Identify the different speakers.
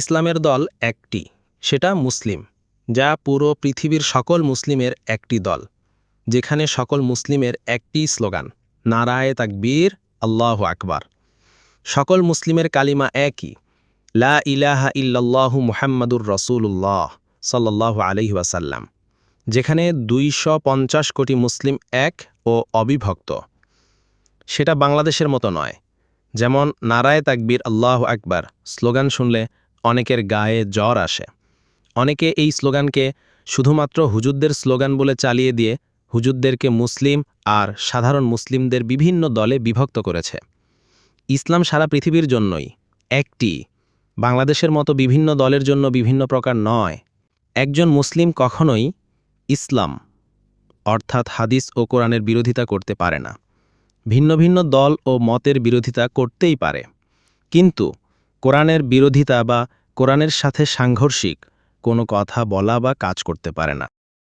Speaker 1: ইসলামের দল একটি, সেটা মুসলিম, যা পুরো পৃথিবীর সকল মুসলিমের একটি দল, যেখানে সকল মুসলিমের একটি স্লোগান, নারায়ে তাকবীর, আল্লাহ আকবার। সকল মুসলিমের কালিমা একই, লা ইলাহা ইল্লাল্লাহু মুহাম্মাদুর রসুল্লাহ সাল্লাহ আলহি ওয়াসাল্লাম, যেখানে দুইশো পঞ্চাশ কোটি মুসলিম এক ও অবিভক্ত। সেটা বাংলাদেশের মতো নয়, যেমন নারায়ে তাকবীর আল্লাহ আকবার স্লোগান শুনলে অনেকের গায়ে জ্বর আসে। অনেকে এই স্লোগানকে শুধুমাত্র হুজুরদের স্লোগান বলে চালিয়ে দিয়ে হুজুরদেরকে মুসলিম আর সাধারণ মুসলিমদের বিভিন্ন দলে বিভক্ত করেছে। ইসলাম সারা পৃথিবীর জন্যই একটি, বাংলাদেশের মতো বিভিন্ন দলের জন্য বিভিন্ন প্রকার নয়। একজন মুসলিম কখনোই ইসলাম, অর্থাৎ হাদিস ও কোরআনের বিরোধিতা করতে পারে না। ভিন্ন ভিন্ন দল ও মতের বিরোধিতা করতেই পারে। কিন্তু কোরআনের বিরোধিতা বা কোরআনের সাথে সাংঘর্ষিক কোনো কথা বলা বা কাজ করতে পারে না।